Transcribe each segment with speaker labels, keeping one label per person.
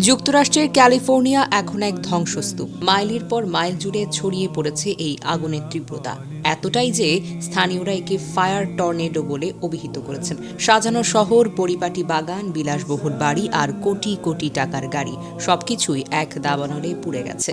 Speaker 1: যুক্তরাষ্ট্রের ক্যালিফোর্নিয়া এখন এক ধ্বংসস্তূপ। মাইলের পর মাইল জুড়ে ছড়িয়ে পড়েছে এই আগুনের তীব্রতা। এতটাই যে স্থানীয়রা একে ফায়ার টর্নেডো বলে অভিহিত করেছেন। সাজানো শহর, পরিপাটি বাগান, বিলাসবহুল বাড়ি আর কোটি কোটি টাকার গাড়ি, সবকিছুই এক দাবানলে পুড়ে গেছে।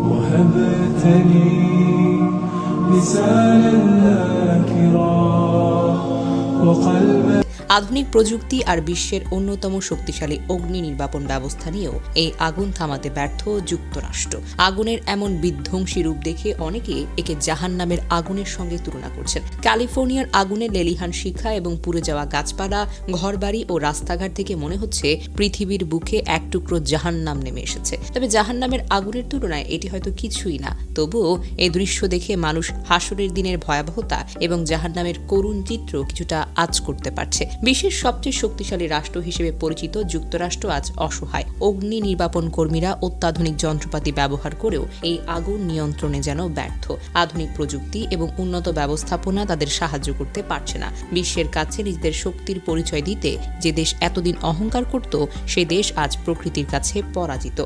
Speaker 1: আধুনিক প্রযুক্তি আর বিশ্বের অন্যতম শক্তিশালী অগ্নি নির্বাপন ব্যবস্থা নিয়েও এই আগুন থামাতে ব্যর্থ যুক্তরাষ্ট্র। আগুনের এমন বিধ্বংসী রূপ দেখে অনেকে একে জাহান্নামের আগুনের সঙ্গে তুলনা করছেন। ক্যালিফোর্নিয়ার আগুনে লেলিহান শিখা এবং পুড়ে যাওয়া গাছপালা, ঘরবাড়ি ও রাস্তাঘাট থেকে মনে হচ্ছে পৃথিবীর বুকে এক টুকরো জাহান্নাম নেমে এসেছে। তবে জাহান্নামের আগুনের তুলনায় এটি হয়তো কিছুই না। তবুও এই দৃশ্য দেখে মানুষ হাসরের দিনের ভয়াবহতা এবং জাহান্নামের করুণ চিত্র কিছুটা আজ করতে পারছে। বিশ্বের সবচেয়ে শক্তিশালী রাষ্ট্র হিসেবে পরিচিত যুক্তরাষ্ট্র আজ অসহায়। অগ্নি নির্বাপন কর্মীরা অত্যাধুনিক যন্ত্রপাতি ব্যবহার করেও এই আগুন নিয়ন্ত্রণে যেন ব্যর্থ। আধুনিক প্রযুক্তি এবং উন্নত ব্যবস্থাপনা তাদের সাহায্য করতে পারছে না। বিশ্বের কাছে নিজেদের শক্তির পরিচয় দিতে যে দেশ এতদিন অহংকার করত, সে দেশ আজ প্রকৃতির কাছে পরাজিত।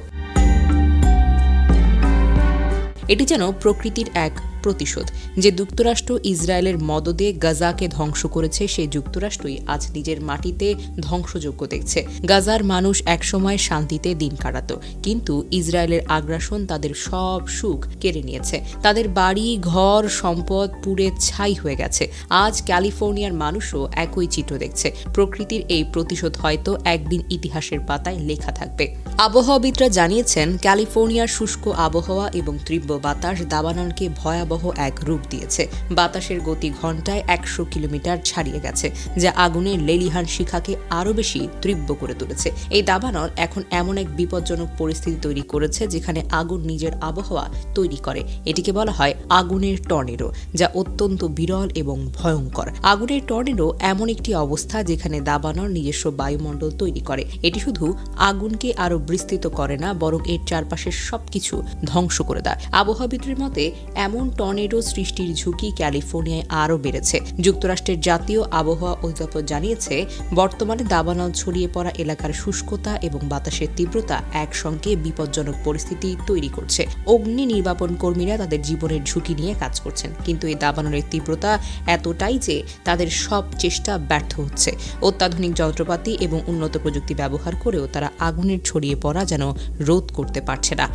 Speaker 1: এটি যেন প্রকৃতির এক প্রতিশোধ, যে যুক্তরাষ্ট্র ইসরায়েলের মদদে গাজাকে ধ্বংস করেছে সেই যুক্তরাষ্ট্রই আজ নিজের মাটিতে ধ্বংসযোগ্য দেখছে। গাজার মানুষ একসময় শান্তিতে দিন কাটাত, কিন্তু ইসরায়েলের আগ্রাসন তাদের সব সুখ কেড়ে নিয়েছে। তাদের বাড়ি, ঘর, সম্পদ পুড়ে ছাই হয়ে গেছে। আজ ক্যালিফোর্নিয়ার মানুষও একই চিত্র দেখছে। প্রকৃতির এই প্রতিশোধ হয়তো একদিন ইতিহাসের পাতায় লেখা থাকবে। আবহাওয়াবিদরা জানিয়েছেন, ক্যালিফোর্নিয়ার শুষ্ক আবহাওয়া এবং তীব্র বাতাস দাবানলকে ভয়াবহ এক রূপ দিয়েছে। বাতাসের গতি ঘন্টায় একশো কিলোমিটার ছাড়িয়ে গেছে, যা আগুনের লেলিহান শিখাকে আরও বেশি তীব্র করে তুলেছে। এই দাবানল এখন এমন এক বিপজ্জনক পরিস্থিতি তৈরি করেছে, যেখানে আগুন নিজের আবহাওয়া তৈরি করে। এটিকে বলা হয় আগুনের টর্নেডো, যা অত্যন্ত বিরল এবং ভয়ঙ্কর। আগুনের টর্নেডো এমন একটি অবস্থা যেখানে দাবানল নিজস্ব বায়ুমণ্ডল তৈরি করে। এটি শুধু আগুনকে আরও বিস্তৃত করে না, বরং এর চারপাশের সবকিছু ধ্বংস করে দেয়। আবহাওয়াবিদদের মতে, এমন টর্নেডো সৃষ্টির ঝুঁকি ক্যালিফোর্নিয়ায় আরও বেড়েছে। যুক্তরাষ্ট্রের জাতীয় আবহাওয়া অধিদপ্তর জানিয়েছে, বর্তমানে দাবানল ছড়িয়ে পড়া এলাকার শুষ্কতা এবং বাতাসের তীব্রতা একসঙ্গে বিপজ্জনক পরিস্থিতি তৈরি করছে। অগ্নি নির্বাপন কর্মীরা তাদের জীবনের ঝুঁকি নিয়ে কাজ করছেন, কিন্তু এই দাবানলের তীব্রতা এতটাই যে তাদের সব চেষ্টা ব্যর্থ হচ্ছে। অত্যাধুনিক যন্ত্রপাতি এবং উন্নত প্রযুক্তি ব্যবহার করেও তারা আগুনের ছড়িয়ে পড়া যেন রোধ করতে পারছে না।